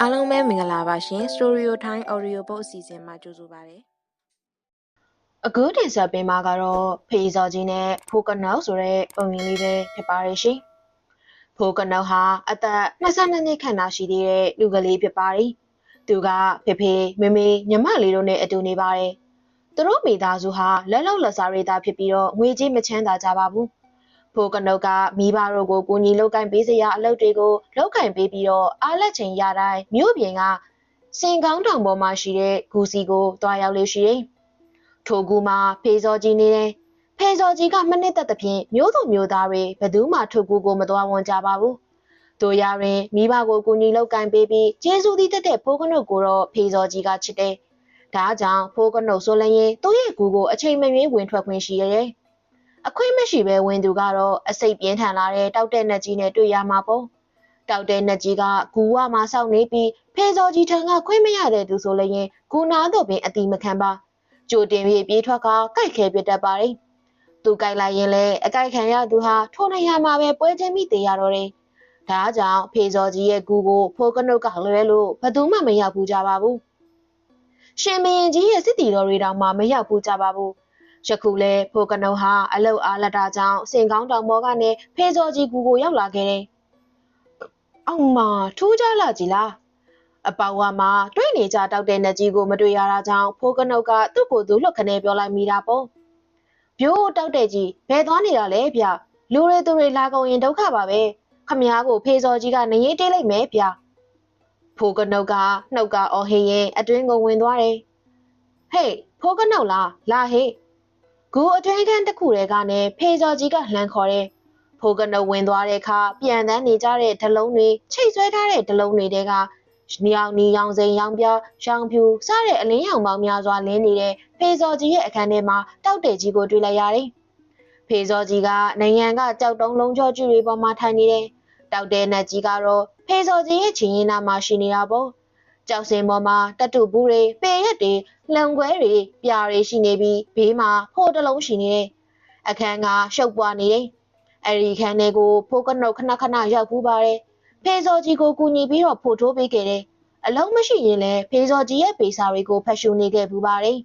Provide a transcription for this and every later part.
အားလုံးပဲမင်္ဂလာပါရှင် Story Time Audio Book အစီအစဉ်မှာကြိုဆိုပါရစေ။အခုတင်ဆက်ပေးမှာကတော့ဖေးစော်ကြီးနဲ့ဖိုကနောက်ဆိုတဲ့ပုံရင်းလေးပဲဖြစ်ပါရဲ့ရှင်။ဖိုကနောက်ဟာအသက်22နှစ်ခန့်သာရှိသေးတဲ့လူကလေးဖြစ်ပါတယ်။သူကဖေဖေမေမေညီမလေးတို့နဲ့အတူနေပါတယ်။သူတို့မိသားစုဟာလက်လောက်လက်စားရိသားဖြစ်ပြီးတော့ငွေကြေးမချမ်းသာကြပါဘူး။ ဖိုကနုတ်ကမိဘတို့ကိုကူညီလုပ်ကင်ပေးစရာအလုပ်တွေကိုလုပ်ကင်ပေးပြီးတော့အားလက်ချိန်ရတိုင်းမြို့ပြင်ကစင်ကောင်းတောင်ပေါ်မှာရှိတဲ့ဂူစီကိုတွားရောက်လေရှိတယ်။ထိုကူမှာဖေစောကြီးနေတယ်။ဖေစောကြီးကမနစ်သက်သဖြင့်မျိုးသူမျိုးသားတွေဘယ်သူမှထိုကူကိုမတွားဝန်ကြပါဘူး။တို့ရရင်မိဘကိုကူညီလုပ်ကင်ပေးပြီးကျေးဇူးတည်တဲ့ဖိုးကနုတ်ကိုတော့ဖေစောကြီးကချစ်တယ်။ဒါကြောင့်ဖိုးကနုတ်ဆိုလည်းရင်သူ့ရဲ့ကူကိုအချိန်မရွေးဝင်ထွက်ခွင့်ရှိရတယ်။ အခွင့်မရှိဘဲဝင်သူကတော့အစိတ်ပြင်းထန်လာတဲ့တောက်တဲ့နှက်ကြီးနဲ့တွေ့ရမှာပေါ့တောက်တဲ့နှက်ကြီးကဂူဝမှာစောင့်နေပြီးဖေစောကြီးထံကခွင့်မရတဲ့သူဆိုလည်းရင်ဂူနာတော့ပင်အတိမခံပါကြိုတင်ပြီးပြေးထွက်ကကြိုက်ခဲပြတတ်ပါတယ်သူကြိုက်လိုက်ရင်လည်းအကြိုက်ခံရသူဟာထိုနေရာမှာပဲပွဲချင်းမိသေးရတော့တယ်ဒါကြောင့်ဖေစောကြီးရဲ့ဂူကိုဖိုးကနုတ်ကလွဲလို့ဘသူမှမရောက်ဘူးကြပါဘူးရှင်မင်းကြီးရဲ့စစ်တီတော်တွေတောင်မှမရောက်ဘူးကြပါဘူး ယခုလဲဖိုကနုံဟာအလုတ်အားလက်တာကြောင့်စင်ကောင်းတောင်ပေါ်ကနေဖေစောကြီးကူကိုရောက်လာခဲ့တယ်။အောင်မထူးကြလာကြည်လား။အပေါဝါမှာတွေ့နေကြတောက်တဲ့နကြီးကိုမတွေ့ရတာကြောင့်ဖိုကနုတ်ကသူ့ကိုယ်သူလှုပ်ခနဲပြောလိုက်မိတာပေါ့။ပြိုးတောက်တဲ့ကြီးဘယ်သွားနေတာလဲဗျ။လူတွေသူတွေလာကုန်ရင်ဒုက္ခပါပဲ။ခမ ्या ကိုဖေစောကြီးကနေရေးတေးလိုက်မယ်ဗျ။ဖိုကနုတ်ကနှုတ်ကအော်ဟင်းရင်အတွင်းကိုဝင်သွားတယ်။ဟေးဖိုးကနှုတ်လားလာဟေး ဂူအတွင်းခန်းတစ်ခုထဲကနေဖေစော်ကြီးကလှမ်းခေါ်တဲ့ဖိုးကနုတ်ဝင်သွားတဲ့အခါပြန်တန်းနေကြတဲ့ဒလုံးတွေချိတ်ဆွဲထားတဲ့ဒလုံးတွေတဲကညောင်နီရောင်စိန်ရောင်ပြရောင်ဖြူစတဲ့အလင်းရောင်ပေါင်းများစွာလင်းနေတဲ့ဖေစော်ကြီးရဲ့အခန်းထဲမှာတောက်တဲ့ကြီးကိုတွေ့လိုက်ရတယ်။ဖေစော်ကြီးကနိုင်ငံကကြောက်တုံးလုံးကျော်ကျူတွေပေါ်မှာထိုင်နေတယ်။တောက်တဲ့နတ်ကြီးကတော့ဖေစော်ကြီးရဲ့ချင်းရင်နာမှာရှိနေတာပေါ့။ကြောက်စင်ပေါ်မှာတတုဘူးတွေပေရက်တွေ လှံခွဲတွေပြာတွေရှိနေပြီးဘေးမှာဖိုးတလုံးရှိနေတယ်။အခန်းကရှုပ်ပွားနေတယ်။အဲဒီခန်းထဲကိုဖိုးကနုတ်ခဏခဏရောက်ပူးပါတယ်။ဖေစောကြီးကိုကူညီပြီးတော့ဖိုးထိုးပေးခဲ့တယ်။အလုံးမရှိရင်လည်းဖေစောကြီးရဲ့ပေစာတွေကိုဖတ်ရှုနေခဲ့ပူပါတယ်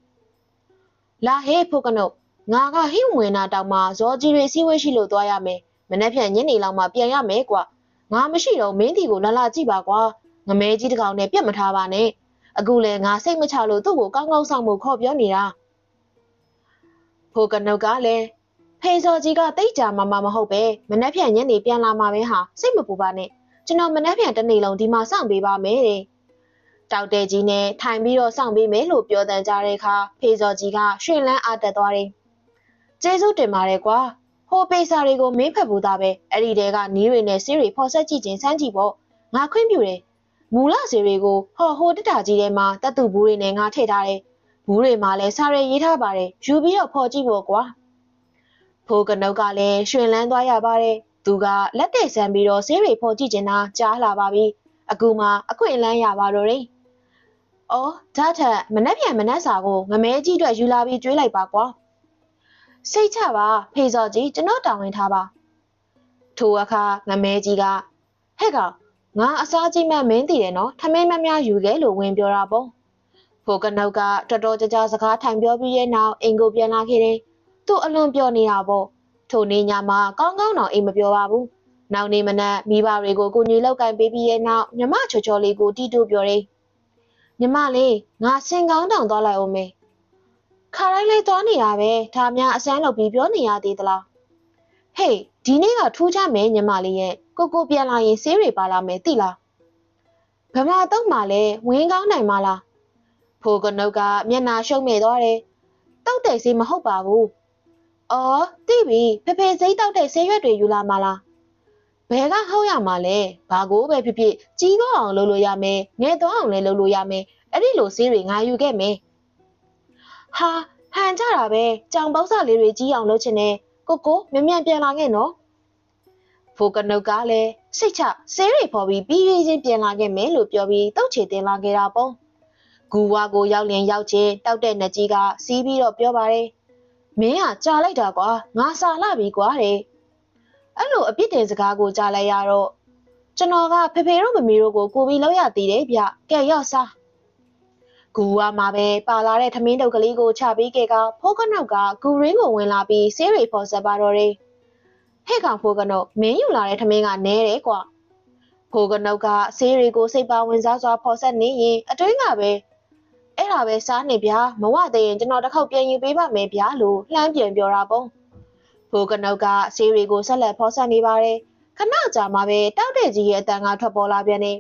။လာဟေးဖိုးကနုတ်ငါကဟိဝင်နာတောင်မှဇော်ကြီးတွေစီးဝေးရှိလို့သွားရမယ်။မနေ့ဖြန်ညနေလောက်မှပြန်ရမယ်ကွာ။ငါမရှိတော့မင်းတီကိုလာလာကြည့်ပါကွာငမဲကြီးတကောင်နဲ့ပြတ်မထားပါနဲ့ အခုလဲငါစိတ်မချလို့သူ့ကိုကောင်းကောင်းဆောင်ဖို့ခေါ်ပြောနေတာဖိုကနုတ်ကလည်းဖေစော်ကြီးကတိတ်ကြမှာမမဟုတ်ပဲမနှက်ဖြန်ညနေပြန်လာမှာပဲဟာစိတ်မပူပါနဲ့ကျွန်တော်မနှက်ဖြန်တစ်နေ့လုံးဒီမှာစောင့်ပေးပါမယ်တဲ့တောက်တဲ့ကြီးနဲ့ထိုင်ပြီးတော့စောင့်ပေးမယ်လို့ပြောတန်ကြတဲ့အခါဖေစော်ကြီးကရွှင်လန်းအားတက်သွားတယ်ကျေးဇူးတင်ပါတယ်ကွာဟိုပေစာတွေကိုမင်းဖက်ဘူးသားပဲအဲ့ဒီတဲကနီးတွေနဲ့စီးတွေဖော်ဆက်ကြည့်ခြင်းစမ်းကြည့်ပေါ့ငါခွင့်ပြုတယ် မူလစီတွေကိုဟော်ဟိုတက်တာကြီးထဲမှာတတ်သူဘူးတွေနဲ့ငါထည့်ထားတယ်။ဘူးတွေမှာလည်းစားရဲရေးထားပါတယ်။ယူပြီးတော့ဖော်ကြည့်ဖို့ကွာ။ဖိုးကနုတ်ကလည်းရွှင်လန်းသွားရပါတယ်။သူကလက်တဲ့ဆန်းပြီးတော့ဆေးတွေဖော်ကြည့်နေတာကြားလာပါပြီ။အခုမှအခွင့်အလန်းရပါတော့တယ်။အော်ဒါထက်မနှက်ပြန်မနှက်စာကိုငမဲကြီးအတွက်ယူလာပြီးကျွေးလိုက်ပါကွာ။စိတ်ချပါဖေစော်ကြီးကျွန်တော်တောင်းဝင်ထားပါ။ထိုအခါငမဲကြီးကဟဲ့ကောင် ငါအစားကြီးမှမင်းတည်တယ်နော်ထမင်းမများယူခဲ့လို့ဝင်ပြောတာပေါ့ဖိုကနောက်ကတော်တော်ကြကြစကားထိုင်ပြောပြီးရဲ့နောက်အင်ကိုပြန်လာခဲ့တယ်သူ့အလွန်ပြောနေတာပေါ့ထိုနေ့ညမှာကောင်းကောင်းတော့အိမ်မပြောပါဘူးနောက်နေ့မနက်မိဘတွေကိုကိုညီလောက်ကင်ပေးပြီးရဲ့နောက်ညီမချော်ချော်လေးကိုတီးတူပြောတယ်ညီမလေးငါစင်ကောင်းတောင်သွားလိုက်အောင်မေခါတိုင်းလေးသွားနေတာပဲဒါများအစမ်းလုပ်ပြီးပြောနေရသေးသလားဟေးဒီနေ့ကထူးခြားမယ်ညီမလေးရဲ့ ကိုကိုပြန်လာရင်ဆေးတွေပါလာမယ်သိလားဗမာတော့မှလည်းဝင်းကောင်းနိုင်မလားဖိုးကနုတ်ကမျက်နာရှုံးမိသွားတယ်တောက်တဲ့ဆေးမဟုတ်ပါဘူးအော်သိပြီဖေဖေစိတ်တောက်တဲ့ဆေးရွက်တွေယူလာမလားဘယ်ကဟုတ်ရမှာလဲဘာကိုပဲဖြစ်ဖြစ်ကြီးတော့အောင်လုပ်လို့ရမယ်ငဲတော့အောင်လည်းလုပ်လို့ရမယ်အဲ့ဒီလိုဆေးတွေငါယူခဲ့မယ်ဟာဟန်ကြတာပဲကြောင်ပေါက်စာလေးတွေကြီးအောင်လုပ်ချင်တယ်ကိုကိုမြမြန်ပြန်လာခဲ့နော် ဖိုကနုတ်ကလည်းစိတ်ချဆေးတွေဖော်ပြီးပြီးပြီးချင်းပြန်လာခဲ့မယ်လို့ပြောပြီးတုတ်ချေတင်လာခဲ့တာပေါ့ဂူဝါကိုရောက်လင်ရောက်ချင်းတောက်တဲ့နကြီးကစီးပြီးတော့ပြောပါတယ်မင်းကကြာလိုက်တာကွာငါစာလာပြီကွာတဲ့အဲ့လိုအပြစ်တင်စကားကိုကြားလိုက်ရတော့ကျကျွန်တော်ကဖေဖေတို့မမီတို့ကိုကိုပြီးလောက်ရသေးတယ်ဗျကဲရော့စားကူဝါမှာပဲပါလာတဲ့သမင်းတုပ်ကလေးကိုချပေးခဲ့ကဖိုးကနောက်ကဂူရင်းကိုဝင်လာပြီးဆေးရီဖော်ဆက်ပါတော့တယ် ဟဲ့ကောင်ဖိုးကနောက်မင်းယူလာတဲ့သမင်းကနဲတယ်ကွာဖိုးကနောက်ကဆေးရီကိုစိတ်ပါဝင်စားစွာဖော်ဆက်နေရင်အတွင်းကပဲအဲ့ဒါပဲစားနေဗျာမဝသေးရင်ကျွန်တော်တစ်ခေါက်ပြန်ယူပေးပါမယ်ဗျာလို့လှမ်းပြန်ပြောတာပေါ့ဖိုးကနောက်ကဆေးရီကိုဆက်လက်ဖော်ဆက်နေပါတယ်ခဏကြာမှပဲတောက်တဲ့ကြီးရဲ့အတန်ကထွက်ပေါ်လာပြန်နေ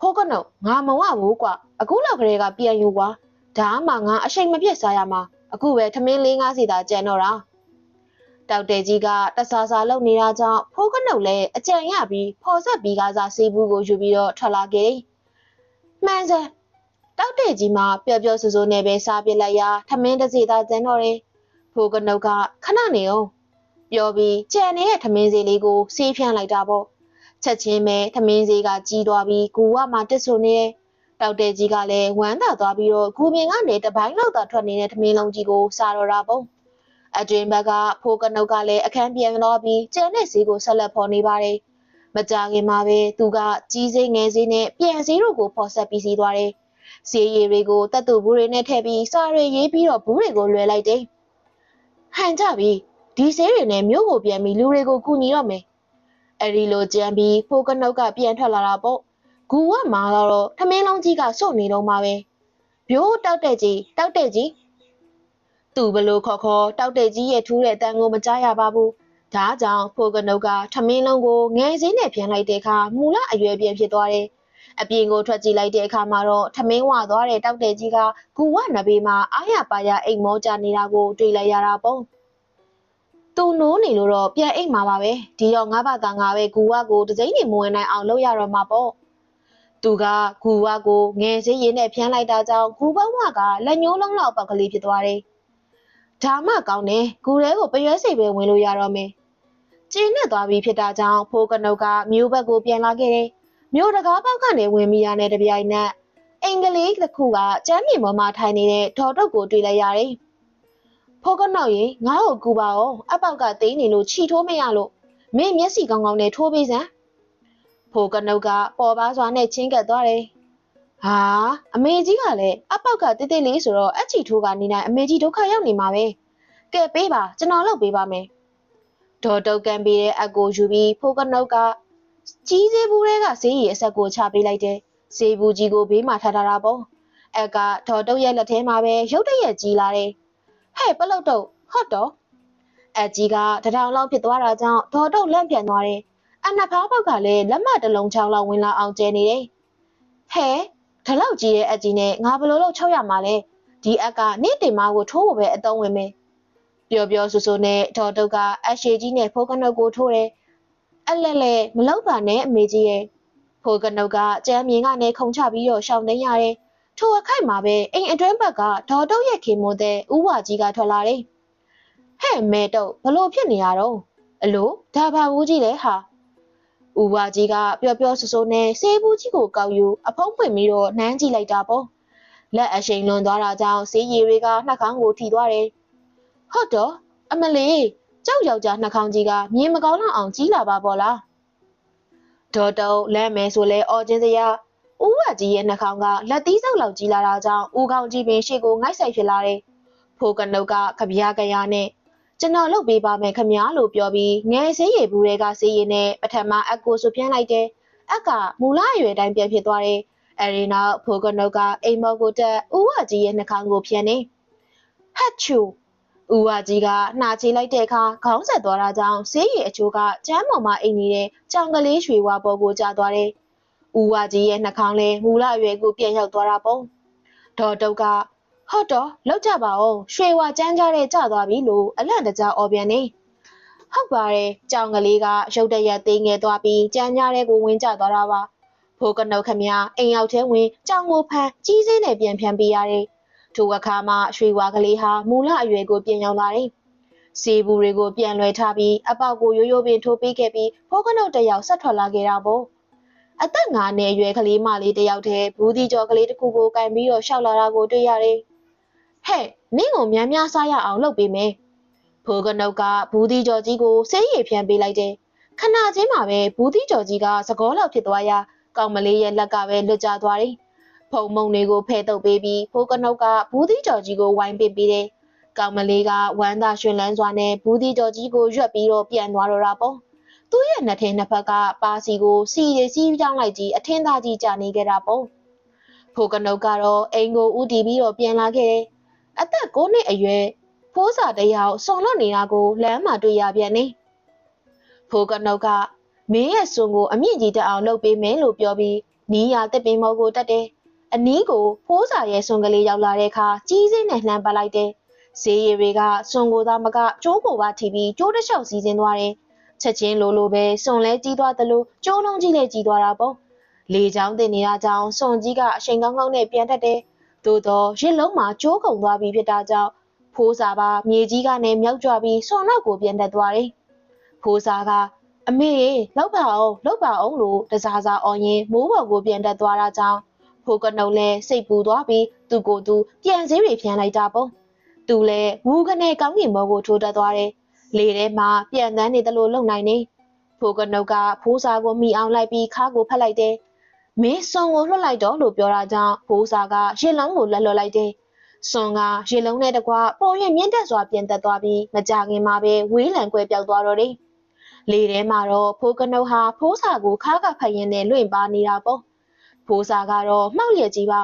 ဖိုးကနောက်ငါမဝဘူးကွာအခုလောက်ကလေးကပြန်ယူကွာဒါမှငါအချိန်မပြတ်စားရမှာအခုပဲထမင်းလေးငါးစီသာကြံတော့တာ တောက်တဲ့ကြီးကတဆာဆာလုံနေတာကြောင့်ဖိုးကနုတ်လည်းအကြံရပြီးဖော်ဆက်ပြီးကစားဆေးဘူးကိုယူပြီးတော့ထွက်လာခဲ့တယ်။မှန်စမ်းတောက်တဲ့ကြီးမှပျော်ပျော်ဆူဆူနဲ့ပဲစားပစ်လိုက်ရာထမင်းတစ်စီသာကျန်တော့တယ်။ဖိုးကနုတ်ကခဏနေအောင်ပြောပြီးကြံနေတဲ့ထမင်းစီလေးကိုဆေးဖြန့်လိုက်တာပေါ့။ချက်ချင်းပဲထမင်းစီကကြီးသွားပြီးဂူဝမှတစ်ဆူနေတယ်။တောက်တဲ့ကြီးကလည်းဝမ်းသာသွားပြီးတော့ဂူမြင်ကနေတပိုင်းလောက်သာထွက်နေတဲ့ထမင်းလုံးကြီးကိုစားတော့တာပေါ့။ အတွင်ဘက်ကဖိုးကနုတ်ကလည်းအခန်းပြန်တော့ပြီးကျန်တဲ့ဈေးကိုဆက်လက်ဖော်နေပါတယ်။မကြခင်မှာပဲသူကကြီးစိငယ်ဈေးနဲ့ပြန်ဈေးတို့ကိုဖော်ဆက်ပြီးစီးသွားတယ်။ဈေးရည်တွေကိုတတ်တူဘူးတွေနဲ့ထည့်ပြီးစားရည်ရေးပြီးတော့ဘူးတွေကိုလွှဲလိုက်တယ်။ဟန်ကြပြီဒီဈေးတွေနဲ့မြို့ကိုပြန်ပြီးလူတွေကိုကူညီတော့မယ်။အဲဒီလိုကြံပြီးဖိုးကနုတ်ကပြန်ထွက်လာတာပေါ့။ဂူဝမှာတော့ထမင်းလုံးကြီးကစုတ်နေတော့မှာပဲ။ပြိုးတောက်တဲ့ကြီးတောက်တဲ့ကြီး သူဘလို့ခေါ်ခေါ်တောက်တဲ့ကြီးရဲ့ထူးတဲ့အတန်ကိုမကြားရပါဘူး။ဒါကြောင့်ဖိုကနုတ်ကထမင်းလုံးကိုငယ်စင်းနဲ့ပြန်လိုက်တဲ့အခါမူလအရွယ်ပြန်ဖြစ်သွားတယ်။အပြင်ကိုထွက်ကြည့်လိုက်တဲ့အခါမှာတော့ထမင်းဝသွားတဲ့တောက်တဲ့ကြီးကဂူဝနဘေးမှာအားရပါရအိမ်မောကြနေတာကိုတွေ့လိုက်ရတာပေါ့။သူနိုးနေလို့တော့ပြန်အိမ်မှာပါပဲ။ဒီတော့ငါဘာသာငါပဲဂူဝကိုတစိမ့်နေမဝင်နိုင်အောင်လုပ်ရတော့မှာပေါ့။သူကဂူဝကိုငယ်စင်းရင်းနဲ့ဖျန်းလိုက်တာကြောင့်ဂူဘဝကလက်ညှိုးလုံးလောက်ပောက်ကလေးဖြစ်သွားတယ်။ ဒါမှကောင်းတယ်ဂူထဲကိုပရွဲစိတ်ပဲဝင်လို့ရတော့မယ်။ကျင်းနဲ့သွားပြီးဖြစ်တာကြောင့်ဖိုးကနုတ်ကမြို့ဘက်ကိုပြန်လာခဲ့တယ်။မြို့တကားပေါက်ကနေဝင်မိရတဲ့တပြိုင်နက်အင်္ဂလိပ်တစ်ခုကကျမ်းမြေပေါ်မှာထိုင်နေတဲ့ဒေါ်တုတ်ကိုတွေ့လိုက်ရတယ်။ဖိုးကနုတ်ရင်ငါ့ကိုကူပါအောင်အပေါက်ကသိနေလို့ခြိထိုးမရလို့မင်းမျက်စိကောင်းကောင်းနဲ့ထိုးပေးစမ်း။ဖိုးကနုတ်ကပေါ်ပါစွာနဲ့ချင်းကပ်သွားတယ်။ ဟာအမေကြီးကလည်းအပေါက်ကတိတ်တိတ်လေးဆိုတော့အချီထိုးကနေနိုင်အမေကြီးဒုက္ခရောက်နေမှာပဲ။ကဲပေးပါကျွန်တော်လုပ်ပေးပါမယ်။ဒေါ်တုတ်ကန်ပေးတဲ့အကိုယူပြီးဖိုးကနုတ်ကကြီးစေးဘူးတွေကဈေးရီအဆက်ကိုချပေးလိုက်တယ်။ဈေးဘူးကြီးကိုဘေးမှာထားထားတာပေါ့။အက်ကဒေါ်တုတ်ရဲ့လက်ထဲမှာပဲရုတ်တရက်ကြီးလာတယ်။ဟဲ့ပလုတ်တုတ်ဟော့တော့အကြီးကတထောင်လောက်ဖြစ်သွားတာကြောင့်ဒေါ်တုတ်လက်ပြန်သွားတယ်။အနှစ်ဖားပေါက်ကလည်းလက်မတစ်လုံးချောင်းလောက်ဝင်လာအောင်ကျဲနေတယ်။ဟဲ့ ဒါလောက်ကြီးရဲ့အကြီးနဲ့ငါဘယ်လိုလုပ်ချုပ်ရမှာလဲ။ဒီအက်ကနေ့တင်မကိုထိုးဖို့ပဲအသုံးဝင်မယ်။ပျော်ပျော်ဆူဆူနဲ့ဒေါ်တုတ်ကအရှိကြီးနဲ့ဖိုးကနုတ်ကိုထိုးတယ်။အလက်လက်မလောက်ပါနဲ့အမေကြီးရဲ့ဖိုးကနုတ်ကကြမ်းမြင်ကနေခုံချပြီးတော့ရှောင်းသိမ်းရတယ်။ထိုအခိုက်မှာပဲအိမ်အတွင်းဘက်ကဒေါ်တုတ်ရဲ့ခင်မိုးတဲ့ဥဝါကြီးကထွက်လာတယ်။ဟဲ့မဲတုတ်ဘလို့ဖြစ်နေရတော့အလိုဒါဘာဘူးကြီးလဲဟာ။ ဥဝါကြီးကပျော်ပျော်ဆူဆူနဲ့ဆေးဘူးကြီးကိုကောက်ယူအဖုံးဖွင့်ပြီးတော့နှမ်းကြည့်လိုက်တာပေါ့။လက်အရှိန်လွန်သွားတာကြောင့်ဆေးရည်တွေကနှာခေါင်းကိုထိသွားတယ်။ဟုတ်တော့အမလေးကြောက်ယောက်ျားနှာခေါင်းကြီးကမြင်မကောင်းတော့အောင်ကြီးလာပါပေါ့လား။ဒေါ်တုံလမ်းမယ်ဆိုလဲအော်ချင်းစရာဦးဝကြီးရဲ့နှာခေါင်းကလက်သီးစုပ်လောက်ကြီးလာတာကြောင့်ဦးခေါင်းကြီးပင်ရှေ့ကိုငိုက်ဆိုင်ဖြစ်လာတယ်။ဖိုးကနုတ်ကခပြားကရနဲ့ ကျွန်တော်လုပ်ပေးပါမယ်ခမညာလို့ပြောပြီးငယ်ဆေးရည်ဘူးတွေကဆေးရည်နဲ့ပထမအက်ကိုဆူပြန်းလိုက်တယ်။အက်ကမူလအရွယ်တိုင်းပြန်ဖြစ်သွားတယ်။အဲဒီနောက်ဖိုးကနုတ်ကအိမ်မော်ကိုတက်ဦးဝကြီးရဲ့နှာခေါင်းကိုဖြန်းနေ။ဟတ်ချူဦးဝကြီးကနှာချေလိုက်တဲ့အခါခေါင်းဆက်သွားတာကြောင့်ဆေးရည်အချိုးကကျမ်းပေါ်မှာအိမ်နေတဲ့ကြောင်ကလေးရွှေဝါပေါ်ကိုကျသွားတယ်။ဦးဝကြီးရဲ့နှာခေါင်းလည်းမူလအရွယ်ကိုပြန်ရောက်သွားတာပေါ့။ဒေါ်တုတ်က ဟုတ်တော့လောက်ကြပါအောင်ရွှေဝါကျန်းကြတဲ့ကြသွားပြီလို့အလန့်တကြားអော်ပြန်နေဟုတ်ပါတယ်ကြောင်ကလေးကရုတ်တရက်သေးငယ်သွားပြီးကြမ်းကြတဲ့ကိုဝင်ကျသွားတာပါဖိုးကနုတ်ခမအိမ်ရောက်ထဲဝင်ကြောင်ကိုဖမ်းကြီးစင်းနဲ့ပြန်ဖြန်းပေးရတယ်ထိုအခါမှာရွှေဝါကလေးဟာမူလအရွယ်ကိုပြန်ရောက်လာတယ်စီဘူးတွေကိုပြန်လွှဲထားပြီးအပေါက်ကိုရိုးရိုးပင်ထိုးပေးခဲ့ပြီးဖိုးကနုတ်တယောက်ဆက်ထွက်လာခဲ့တာပေါ့အသက်ငါနဲ့ရွယ်ကလေးမလေးတယောက်တည်းဘူးဒီကျော်ကလေးတစ်ခုကိုကင်ပြီးတော့ရှောက်လာတာကိုတွေ့ရတယ် ဟဲ့နင့်ကိုများများစားရအောင်လုပ်ပေးမယ်ဖိုးကနုတ်ကဘူးဒီကျော်ကြီးကိုဆေးရည်ဖြန်းပေးလိုက်တယ်ခဏချင်းမှာပဲဘူးတိကျော်ကြီးကသကောလောက်ဖြစ်သွားရာကောင်မလေးရဲ့လက်ကပဲလွတ်ကျသွားတယ်။ဖုံမုံတွေကိုဖဲတုပ်ပေးပြီးဖိုးကနုတ်ကဘူးတိကျော်ကြီးကိုဝိုင်းပစ်ပြီးတယ်။ကောင်မလေးကဝမ်းသာရွှင်လန်းစွာနဲ့ဘူးတိကျော်ကြီးကိုရွက်ပြီးတော့ပြန်သွားတော့တာပေါ့။သူ့ရဲ့နှစ်ထင်းနှစ်ဖက်ကပါစီကိုစီရစီးပြောင်းလိုက်ကြီးအထင်းသားကြီးကြာနေခဲ့တာပေါ့။ဖိုးကနုတ်ကတော့အိမ်ကိုဥတီပြီးတော့ပြန်လာခဲ့တယ်။ အသက်9နှစ်အရွယ်ဖိုးစာတယောက်စုံလွတ်နေတာကိုလမ်းမှာတွေ့ရပြန်နေ။ဖိုးကနုတ်ကမင်းရဲ့စွန်ကိုအမြင့်ကြီးတက်အောင်လုပ်ပေးမယ်လို့ပြောပြီးနီးရတက်ပင်မော်ကိုတက်တယ်။အနီးကိုဖိုးစာရဲ့စွန်ကလေးရောက်လာတဲ့အခါကြီးစင်းနဲ့လှမ်းပတ်လိုက်တယ်။ဈေးရည်တွေကစွန်ကိုသားမကကျိုးကိုပါထိပြီးကျိုးတစ်လျှောက်စီးစင်းသွားတယ်။ချက်ချင်းလိုလိုပဲစွန်လဲကြီးသွားသလိုကျိုးလုံးကြီးလည်းကြီးသွားတာပေါ့။လေချောင်းတင်နေတာကြောင့်စွန်ကြီးကအချိန်ကောင်းကောင်းနဲ့ပြန်တက်တယ်။ သို့တော့ရစ်လုံးမှာကျိုးကုန်သွားပြီဖြစ်တာကြောင့်ဖိုးစာပါမြေကြီးကနေမြောက်ကြွပြီးစွန်နောက်ကိုပြန်တက်သွားတယ်။ဖိုးစာကအမေလောက်ပါအောင်လောက်ပါအောင်လို့တစားစားအော်ရင်မိုးပေါ်ကိုပြန်တက်သွားတာကြောင့်ဖိုးကနုံလဲစိတ်ပူသွားပြီးသူ့ကိုယ်သူပြန်စည်းတွေဖြန်းလိုက်တာပေါ့သူလဲဝူးကနေကောင်းကင်ဘောကိုထိုးတက်သွားတယ်လေထဲမှာပြန်တန်းနေသလိုလုံနိုင်နေဖိုးကနုံကဖိုးစာကိုမိအောင်လိုက်ပြီးခါကိုဖက်လိုက်တယ် မင်းစွန်ကိုလွှတ်လိုက်တော့လို့ပြောတာကြောင့်ဖိုးစာကရေလုံးကိုလက်လွတ်လိုက်တယ်စွန်ကရေလုံးနဲ့တကွပေါ်ရင်မြင့်တက်စွာပြန်တက်သွားပြီးမကြခင်မှာပဲဝေးလံကွဲပြောက်သွားတော့တယ်လေထဲမှာတော့ဖိုးကနုတ်ဟာဖိုးစာကိုခါကဖက်ရင်နဲ့လွင့်ပါနေတာပေါ့ဖိုးစာကတော့မှောက်ရကြီးပါ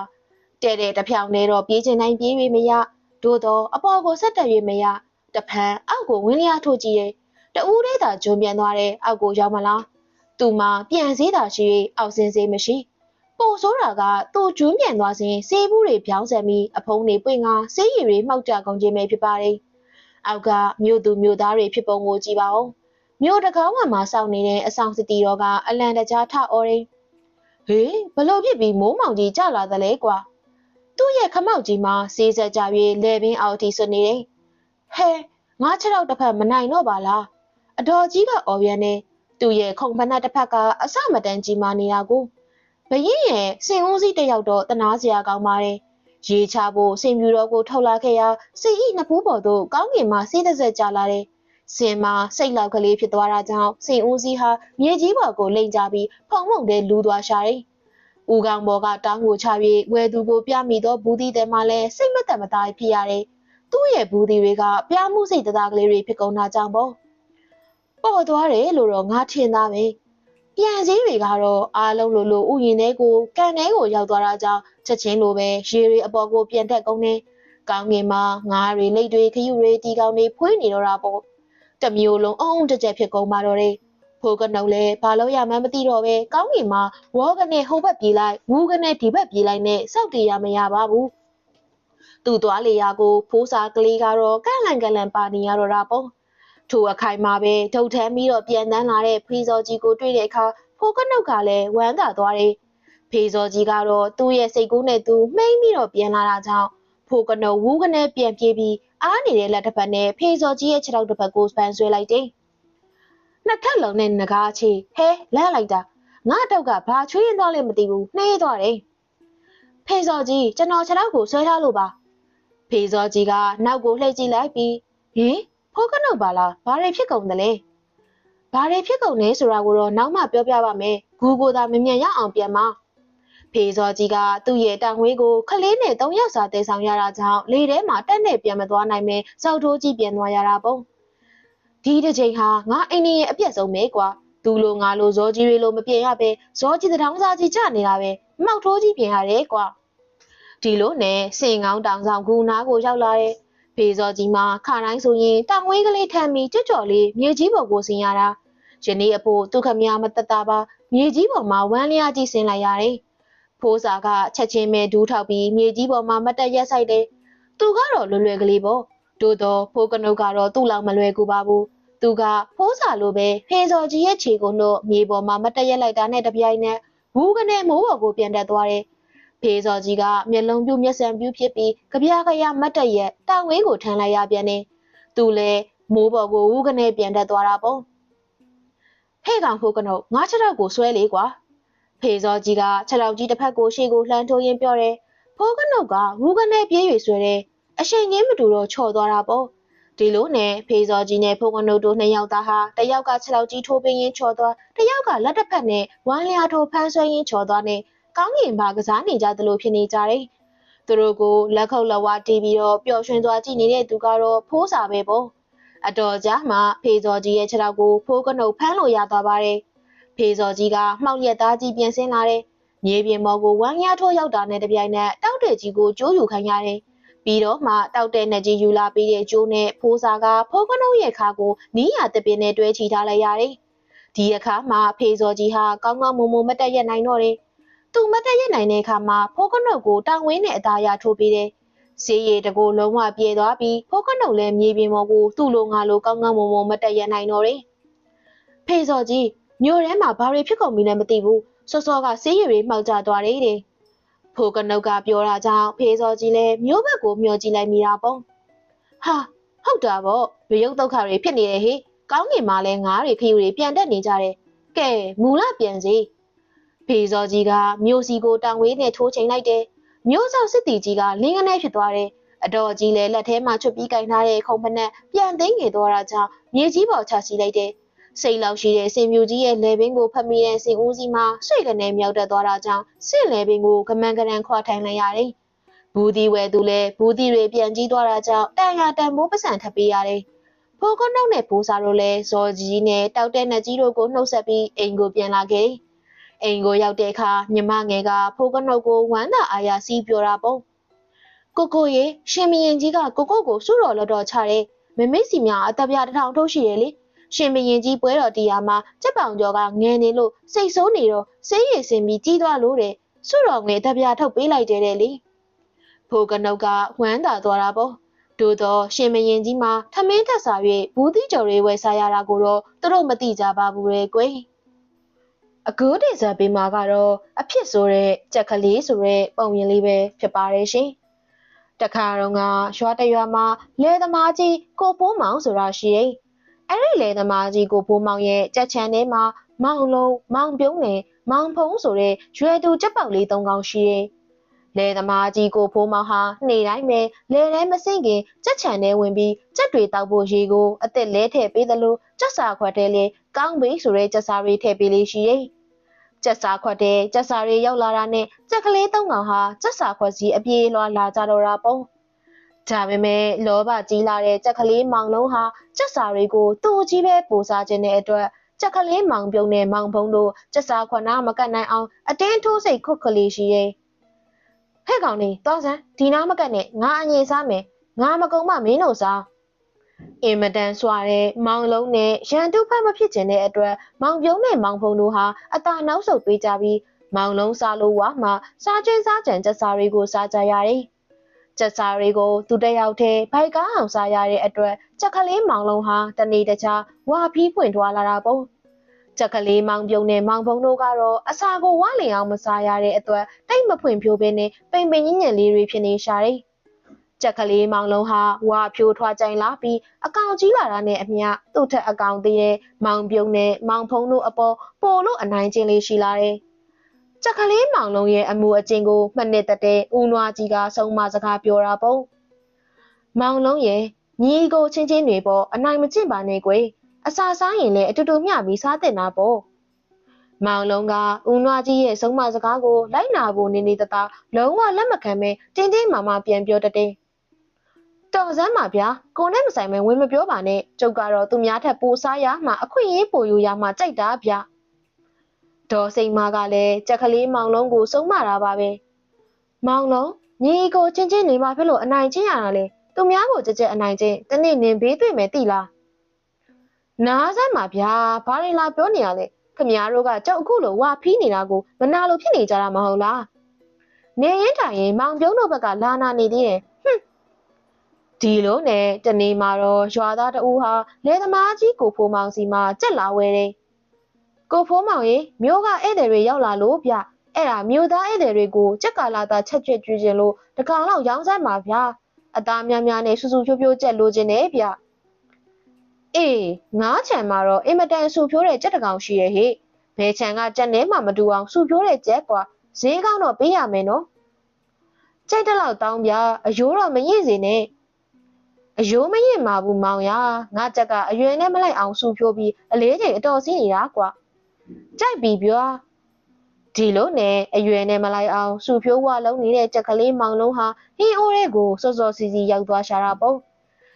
တဲ့တဲ့တဖြောင်နဲ့တော့ပြေးချင်တိုင်းပြေး၍မရတို့တော့အပေါ်ကိုဆက်တက်၍မရတဖန်အောက်ကိုဝင်းလျားထိုးကြည့်ရဲ့တူးလေးသာဂျွန်ပြန်သွားတဲ့အောက်ကိုရောက်မလား သူမှပြန်စည်းတာရှိ၍အောက်စင်းစေးမရှိပို့ဆိုးတာကသူ့ကျွန်းပြန်သွားစဉ်စေးဘူးတွေပြောင်းဆက်ပြီးအဖုံးတွေပွင့်ကားစေးရည်တွေမှောက်ကြကုန်ခြင်းပဲဖြစ်ပါတယ်အောက်ကမြို့သူမြို့သားတွေဖြစ်ပုံကိုကြည့်ပါဦးမြို့တကောင်းဝံမှာစောင့်နေတဲ့အဆောင်စတီတော်ကအလံတကြားထအော်ရင်းဟေးဘလို့ဖြစ်ပြီးမိုးမောင်ကြီးကြလာသလဲကွာသူ့ရဲ့ခမောက်ကြီးမှာစေးဆက်ကြ၍လေပင်အောက်ထိဆွနေတယ်ဟဲငါခြေထောက်တစ်ဖက်မနိုင်တော့ပါလားအတော်ကြီးကအော်ပြန်နေ သူ့ရဲ့ခုံဖနက်တစ်ဖက်ကအစမတန်ကြီးမာနေတာကိုဘရင်ရဲ့စင်ဦးစီးတယောက်တော့တနာစရာကောင်းပါတယ်ရေချဖို့စင်ပြူတော်ကိုထုတ်လာခဲ့ရာစိတ်ဤနှစ်ဖူးပေါ်သို့ကောင်းကင်မှာစေးသက်ဆက်ကြလာတယ်စင်မှာစိတ်လောက်ကလေးဖြစ်သွားတာကြောင့်စင်ဦးစီးဟာမြေကြီးပေါ်ကိုလိမ့်ကြပြီးဖုံဖုံတဲ့လူသွားရှာတယ်။ဦးကောင်ဘော်ကတောင်းကိုချ၍ဝဲသူကိုပြမိသောဘူးသီးတဲမှလည်းစိတ်မသက်မသာဖြစ်ရတယ်။သူ့ရဲ့ဘူးသီးတွေကပြမှုစိတ်သားကလေးတွေဖြစ်ကုန်တာကြောင့်ပေါ့။ ပေါ်သွားတယ်လို့တော့ငါထင်သားပဲ။ပြန်စည်းတွေကတော့အားလုံးလိုလိုဥယျင်ထဲကိုကန်ထဲကိုရောက်သွားတာကြောင့်ချက်ချင်းလိုပဲရေတွေအပေါ်ကိုပြန်တက်ကုန်နေ။ကောင်းငင်မှာငါးတွေလိတ်တွေခရုတွေတီကောင်တွေဖွေးနေတော့တာပေါ့။တမျိုးလုံးအုံအုံကြက်ကြက်ဖြစ်ကုန်ပါတော့တယ်ဖိုးကနှုတ်လဲဘာလို့ရမှန်းမသိတော့ပဲကောင်းကင်မှာဝေါကနေဟိုဘက်ပြေးလိုက်ဝူးကနေဒီဘက်ပြေးလိုက်နဲ့စောက်တေးရမရပါဘူးသူ့သွားလေရာကိုဖိုးစာကလေးကတော့ကန့်လန့်ကန့်လန့်ပါနေရတော့တာပေါ့ ထိုအခိုင်မှာပဲဒုတ်ထမ်းပြီးတော့ပြန်တန်းလာတဲ့ဖေးစောကြီးကိုတွေ့တဲ့အခါဖိုးကနှုတ်ကလည်းဝမ်းသာသွားတယ်ဖေးစောကြီးကတော့သူ့ရဲ့စိတ်ကူးနဲ့သူမှိမ့်ပြီးတော့ပြန်လာတာကြောင့်ဖိုးကနှုတ်ဝူးကနေပြန်ပြေးပြီးအားနေတဲ့လက်တစ်ဖက်နဲ့ဖေးစော်ကြီးရဲ့ခြေထောက်တစ်ဖက်ကိုစပန်ဆွဲလိုက်တယ်။နှစ်ထပ်လုံးနဲ့ငကားချီဟဲလန့်လိုက်တာငါတောက်ကဘာချွေးရင်သွားလဲမသိဘူးနှေးသွားတယ်။ဖေးစော်ကြီးကျွန်တော်ခြေထောက်ကိုဆွဲထားလို့ပါ။ဖေးစော်ကြီးကနောက်ကိုလှည့်ကြည့်လိုက်ပြီးဟင် ဖိုးကနုတ်ပါလားဘာတွေဖြစ်ကုန်သလဲ။ဘာတွေဖြစ်ကုန်လဲဆိုတာကိုတော့နောက်မှပြောပြပါမယ်။ဂူကိုသာမမြန်ရအောင်ပြန်ပါ။ဖေးစောကြီးကသူ့ရဲ့တန်ဝေးကိုခလေးနဲ့၃ယောက်စာတဲဆောင်ရတာကြောင့်လေထဲမှာတက်နဲ့ပြန်မသွားနိုင်ပဲစောက်ထိုးကြီးပြန်သွားရတာပေါ့ဒီတစ်ချိန်ဟာငါအိမ်ရဲ့အပြက်ဆုံးပဲကွာသူလိုငါလိုဇောကြီးတွေလိုမပြင်ရပဲဇောကြီးတောင်စားကြီးကြနေတာပဲမှောက်ထိုးကြီးပြင်ရတယ်ကွာဒီလိုနဲ့စင်ကောင်းတောင်ဆောင်ကူနာကိုရောက်လာတဲ့ ဖေးစောကြီးမှာခါတိုင်းဆိုရင်တောင်ဝေးကလေးထမ်းပြီးကြွကြော်လေးမြေကြီးပေါ်ကိုဆင်းရတာယနေ့အဖို့ဒုက္ခမမတတပါမြေကြီးပေါ်မှာဝမ်းလျားကြီးဆင်းလိုက်ရတယ်ဖိုးစာကချက်ချင်းပဲဒူးထောက်ပြီးမြေကြီးပေါ်မှာမတက်ရက်ဆိုင်တယ်။သူကတော့လွယ်လွယ်ကလေးပေါ့။တို့တော့ဖိုးကနုတ်ကတော့သူ့လောက်မလွယ်ကူပါဘူး။သူကဖိုးစာလိုပဲဖေစော်ကြီးရဲ့ခြေကုန်းတို့မြေပေါ်မှာမတက်ရက်လိုက်တာနဲ့တပြိုင်နက်ဘူးကနေမိုးပေါ်ကိုပြန်တက်သွားတယ်။ ဖေစော်ကြီးကမျက်လုံးပြူမျက်စံပြူဖြစ်ပြီးကြပြားကြရမတ်တက်ရက်တောင်ဝင်းကိုထမ်းလိုက်ရပြန်တယ်။သူလည်းမိုးပေါ်ကိုဝူးကနေပြန်တက်သွားတာပေါ့။ဟဲ့ကောင်ဖိုးကနုတ်ငါချက်တော့ကိုဆွဲလေကွာ။ဖေစောကြီးကခြေထောက်ကြီးတစ်ဖက်ကိုရှေ့ကိုလှမ်းထိုးရင်းပြောတယ်။ဖိုးကနုတ်ကဝူကနေပြေး၍ဆွဲတယ်။အရှိန်ချင်းမတူတော့ချော်သွားတာပေါ့ဒီလိုနဲ့ဖေးစောကြီးနဲ့ဖိုးကနုတ်တို့နှစ်ယောက်သားဟာတယောက်ကခြေထောက်ကြီးထိုးပင်းရင်းချော်သွားတယောက်ကလက်တစ်ဖက်နဲ့ဝမ်းလျာထိုးဖမ်းဆွဲရင်းချော်သွားနဲ့ ကောင်းကင်ဘာကစားနေကြသလိုဖြစ်နေကြတယ်။သူတို့ကိုလက်ခုပ်လက်ဝါးတီးပြီးတော့ပျော်ရွှင်စွာကြည့်နေတဲ့သူကတော့ဖိုးစာပဲပေါ့။အတော်ကြာမှဖေးစောကြီးရဲ့ခြေထောက်ကိုဖိုးကနုတ်ဖမ်းလို့ရသွားပါတယ်။ဖေးစောကြီးကမှောက်ရက်သားကြီးပြင်ဆင်လာတယ်။မြေပြင်ပေါ်ကိုဝမ်းလျာထိုးရောက်တာနဲ့တပြိုင်နက်တောက်တဲ့ကြီးကိုကျိုးယူခိုင်းရတယ်။ပြီးတော့မှတောက်တဲ့နှက်ကြီးယူလာပြီးတဲ့ကျိုးနဲ့ဖိုးစာကဖိုးကနုံးရဲ့ခါကိုနီးရတပင်းနဲ့တွဲချီထားလိုက်ရတယ်။ဒီအခါမှာဖေးစောကြီးဟာကောင်းကောင်းမွန်မွန်မတက်ရက်နိုင်တော့တယ်။ သူမတက်ရက်နိုင်တဲ့အခါမှာဖိုးကနုံကိုတောင်ဝင်းနဲ့အသားရထိုးပြီးတယ်။စေးရည်တကိုယ်လုံးဝပြေသွားပြီးဖိုးကနုံလည်းမြေပြင်ပေါ်ကိုသူ့လိုငါလိုကောင်းကောင်းမွန်မွန်မတက်ရက်နိုင်တော့တယ်။ဖေးစောကြီးမြို့ထဲမှာဘာတွေဖြစ်ကုန်ပြီလဲမသိဘူး။စောစောကစေးရည်တွေမှောက်ကျသွားတယ်တဲ့။ဖိုးကနုတ်ကပြောတာကြောင့်ဖေးစောကြီးလည်းမျိုးဘက်ကိုမျောကြည့်လိုက်မိတာပေါ့ဟာဟုတ်တာပေါ့ရရုပ်ဒုက္ခတွေဖြစ်နေတယ်ဟေ့ကောင်းကင်မှာလဲငါးတွေခယူတွေပြန်တက်နေကြတယ်ကဲမူလပြန်စီ ဖေးစောကြီးကမျိုးစီကိုတောင်ဝေးနဲ့ထိုးချိန်လိုက်တယ်မျိုးဆောင်စစ်တီကြီးကလင်းကနေဖြစ်သွားတယ်အတော်ကြီးလည်းလက်ထဲမှာချွတ်ပြီးကင်ထားတဲ့ခုံဖက်နဲ့ပြန်သိမ်းငယ်သွားတာကြောင့်မြေကြီးပေါ်ချစီလိုက်တယ်စိတ်လောက်ရှိတဲ့စင်မြူကြီးရဲ့လေပင်ကိုဖတ်မိတဲ့စင်ဦးစီမှာဆွေကနေမြောက်တက်သွားတာကြောင့်စစ်လေပင်ကိုကမန်ကရန်ခွာထိုင်လိုက်ရတယ်။ဘူးဒီဝဲသူလည်းဘူးဒီတွေပြန်ကြီးသွားတာကြောင့်တန်ရတန်မိုးပစံထပ်ပေးရတယ်။ဖိုးကုန်းနှုတ်နဲ့ဘိုးစာတို့လည်းဇော်ကြီးနဲ့တောက်တဲ့နှက်ကြီးတို့ကိုနှုတ်ဆက်ပြီးအိမ်ကိုပြန်လာခဲ့။ အိမ်ကိုရောက်တဲ့အခါမြမငယ်ကဖိုးကုန်းနှုတ်ကိုဝမ်းသာအားရစီးပြောတာပေါ့။ကိုကိုရေရှင်မရင်ကြီးကကိုကိုကိုစုတော်လတော်ချတဲ့မမေ့စီများအတပြားတစ်ထောင်ထုတ်ရှိရလေ။ရှင်မရင်ကြီးပွဲတော်တရားမှာကြက်ပောင်ကျော်ကငယ်နေလို့စိတ်ဆိုးနေတော့ဆေးရည်စင်ပြီးကြီးသွားလို့တဲ့စုတော်ငယ်တပြားထုတ်ပေးလိုက်တယ်တဲ့လေဖိုးကနုတ်ကဝမ်းသာသွားတာပေါ့တို့တော့ရှင်မရင်ကြီးမှာထမင်းထက်စာ၍ဘူးသီးကြော်တွေဝယ်စားရတာကိုတော့သူတို့မသိကြပါဘူးလေကွယ် အကူဒေဇာပေးမှာကတော့အဖြစ်ဆိုတဲ့ကြက်ကလေးဆိုတဲ့ပုံရင်လေးပဲဖြစ်ပါတယ်ရှင်တခါတော့ကရွာတရွာမှာလဲသမားကြီးကိုပိုးမောင်ဆိုတာရှိရင်အဲ့ဒီလေသမားကြီးကိုဘိုးမောင်ရဲ့ကြက်ချန်ထဲမှာမောင်လုံးမောင်ပြုံးနဲ့မောင်ဖုံးဆိုတဲ့ရွယ်သူကြက်ပေါက်လေးသုံးကောင်ရှိရဲ့ လေသမားကြီးကိုဖိုးမောင်ဟာနေ့တိုင်းပဲလေထဲမစင့်ခင်ကြက်ချန်ထဲဝင်ပြီးကြက်တွေတောက်ဖို့ရေကိုအစ်စ်လဲထည့်ပေးသလိုကြက်စာခွက်ထဲလေးကောင်းပေးဆိုတဲ့ကြက်စာတွေထည့်ပေးလေးရှိရဲ့ကြက်စာခွက်တဲ့ကြက်စာတွေရောက်လာတာနဲ့ကြက်ကလေးသုံးကောင်ဟာကြက်စာခွက်စီအပြေးလွှာလာကြတော့တာပေါ့ဒါပေမဲ့လောဘကြီးလာတဲ့ကြက်ကလေးမောင်လုံးဟာကြက်စာတွေကိုသူ့ကြီးပဲပူစားခြင်းတဲ့အတွက်ကြက်ကလေးမောင်ပြုံးနဲ့မောင်ဖုံးတို့ကြက်စာခွနာမကတ်နိုင်အောင်အတင်းထိုးစိတ်ခုတ်ကလေးရှိရဲ့ ဟဲ့ကောင်လေးတောင်းစမ်းဒီနာမကတ်နဲ့ငါအငြိစားမယ်ငါမကုံမမင်းတို့စားအင်မတန်စွာတဲ့မောင်လုံးနဲ့ရန်တုဖက်မဖြစ်ခြင်းတဲ့အတွက်မောင်ပြုံးနဲ့မောင်ဖုံးတို့ဟာအသာနောက်ဆုတ်ပေးကြပြီးမောင်လုံးစားလို့ဝါမှစားချင်းစားကြံကြက်စာတွေကိုစားကြရတယ်ကြက်စားတွေကိုသူတယောက်တည်းဘိုက်ကားအောင်စားရတဲ့အတွက်ကြက်ကလေးမောင်လုံးဟာတနေ့တခြားဝါဖီးဖွင့်ထွားလာတာပေါ့ ကြက်ကလေးမောင်ပြုံးနဲ့မောင်ဖုံတို့ကတော့အစာကိုဝါလင်အောင်မစားရတဲ့အတွက်တိတ်မဖွင့်ဖြိုးပင်းနဲ့ပိန်ပိန်ညင်ညင်လေးတွေဖြစ်နေရှာတယ်ကြက်ကလေးမောင်လုံးဟာဝါဖြိုးထွားကြိုင်လာပြီးအကောင်ကြီးလာတာနဲ့အမျှသူ့ထက်အကောင်သေးတဲ့မောင်ပြုံးနဲ့မောင်ဖုံးတို့အပေါ်ပိုလို့အနိုင်ကျင့်လေးရှိလာတယ်။ကြက်ကလေးမောင်လုံးရဲ့အမှုအကျင့်ကိုမှတ်နှစ်သက်တဲ့ဦးနွားကြီးကဆုံးမစကားပြောတာပေါ့မောင်လုံးရဲ့ညီကိုချင်းချင်းတွေပေါ့အနိုင်မကျင့်ပါနဲ့ကွယ် အစာစားရင်လည်းအတူတူမျှပြီးစားတင်တာပေါ့မောင်လုံးကဦးနွားကြီးရဲ့ဆုံးမစကားကိုလိုက်နာဖို့နေနေတသားလုံးဝလက်မခံပဲတင်းတင်းမာမာပြန်ပြောတတ်တယ်တော်စမ်းပါဗျာကိုနဲ့မဆိုင်မဲဝင်မပြောပါနဲ့ကျုပ်ကတော့သူများထက်ပိုစားရမှအခွင့်အရေးပိုယူရမှကြိုက်တာဗျာဒေါ်စိန်မကလည်းကြက်ကလေးမောင်လုံးကိုစုံမတာပါပဲမောင်လုံးညီကိုချင်းချင်းနေမှာဖြစ်လို့အနိုင်ချင်းရတာလေသူများကိုကြက်ကြက်အနိုင်ချင်းတနေ့နင်ဘေးတွေ့မယ်တိလား နားစမ်းပါဗျာဘာတွေလာပြောနေရလဲခမများတို့ကကြောက်အခုလိုဝါဖီးနေတာကိုမနာလို့ဖြစ်နေကြတာမဟုတ်လားနေရင်တိုင်ရင်မောင်ပြုံးတို့ဘက်ကလာနာနေသေးတယ်ဟွန်းဒီလိုနဲ့တနေ့မှာတော့ရွာသားတဦးဟာလဲသမားကြီးကိုဖိုးမောင်စီမှာကြက်လာဝဲတယ်ကိုဖိုးမောင်ရေမျိုးကဧည့်သည်တွေရောက်လာလို့ဗျအဲ့ဒါမျိုးသားဧည့်သည်တွေကိုကြက်ကာလာသားချက်ကျွတ်ကျွေးခြင်းလို့တကောင်လောက်ရောင်းစမ်းပါဗျာအသားများများနဲ့ဆူဆူဖြိုးဖြိုးကြက်လိုချင်တယ်ဗျ အေးငါးချံမှာတော့အင်မတန်ဆူဖြိုးတဲ့ကြက်တကောင်ရှိရဲ့ဟေ့ဘယ်ချံကကြက်နဲမှမတူအောင်ဆူဖြိုးတဲ့ကြက်ကွာဈေးကောင်းတော့ပေးရမယ်နော်ကြိုက်တဲ့လောက်တောင်းဗျာအယိုးတော့မရင့်စေနဲ့အအယိုးမရင်မာဘူးမောင်ရငါကြက်ကအရွယ်နဲ့မလိုက်အောင်စူဖြိုးပြီးအလေးချိန်အတော်စီးနေတာကွာကြိုက်ပြီပြောဒီလိုနဲ့အရွယ်နဲ့မလိုက်အောင်စူဖြိုးဝလုံးနေတဲ့ကြက်ကလေးမောင်လုံးဟာဟင်းအိုးတဲ့ကိုစောစောစီစီရောက်သွားရှာတာပေါ့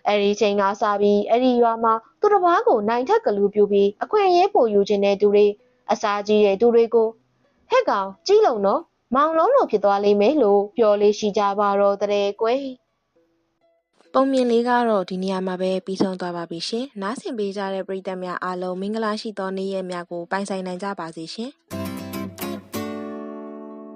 အဲ့ဒီချိန်ကစပြီးအဲ့ဒီရွာမှာသူတစ်ပါးကိုနိုင်ထက်ကလူပြူပြီးအခွင့်အရေးပိုယူခြင်းတဲ့သူတွေအစာကြီးတဲ့သူတွေကိုဟဲ့ကောင်ကြီးလုံနော်မောင်လုံးလိုဖြစ်သွားလိမ့်မယ်လို့ပြောလေးရှိကြပါတော့တဲ့ကွယ်ပုံမြင်လေးကတော့ဒီနေရာမှာပဲပြီးဆုံးသွားပါပြီရှင်။နားဆင်ပေးကြတဲ့ပရိသတ်များအားလုံးမင်္ဂလာရှိသောနေ့ရက်များကိုပိုင်ဆိုင်နိုင်ကြပါစေရှင်။